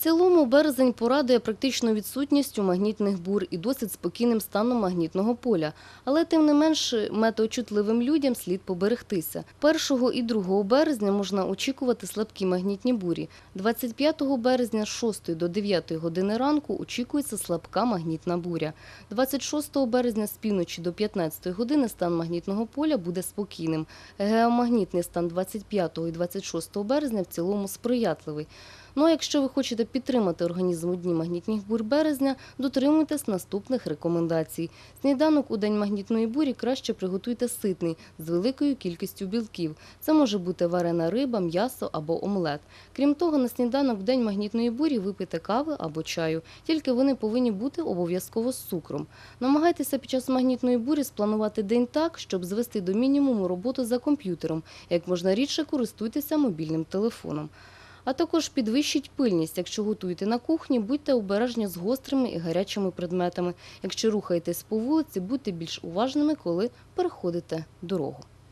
Цілому березень порадує практично відсутністю магнітних бур і досить спокійним станом магнітного поля. Але тим не менш метеочутливим людям слід поберегтися. 1 і 2 березня можна очікувати слабкі магнітні бурі. 25 березня з 6 до 9 години ранку очікується слабка магнітна буря. 26 березня з півночі до 15 години стан магнітного поля буде спокійним. Геомагнітний стан 25 і 26 березня в цілому сприятливий. Ну а якщо ви хочете підтримати організм у дні магнітних бур березня, дотримуйтесь наступних рекомендацій. Сніданок у день магнітної бурі краще приготуйте ситний з великою кількістю білків. Це може бути варена риба, м'ясо або омлет. Крім того, на сніданок в день магнітної бурі випийте кави або чаю, тільки вони повинні бути обов'язково з цукром. Намагайтеся під час магнітної бурі спланувати день так, щоб звести до мінімуму роботу за комп'ютером. Як можна рідше користуйтеся мобільним телефоном. А також підвищить пильність. Якщо готуєте на кухні, будьте обережні з гострими і гарячими предметами. Якщо рухаєтесь по вулиці, будьте більш уважними, коли переходите дорогу.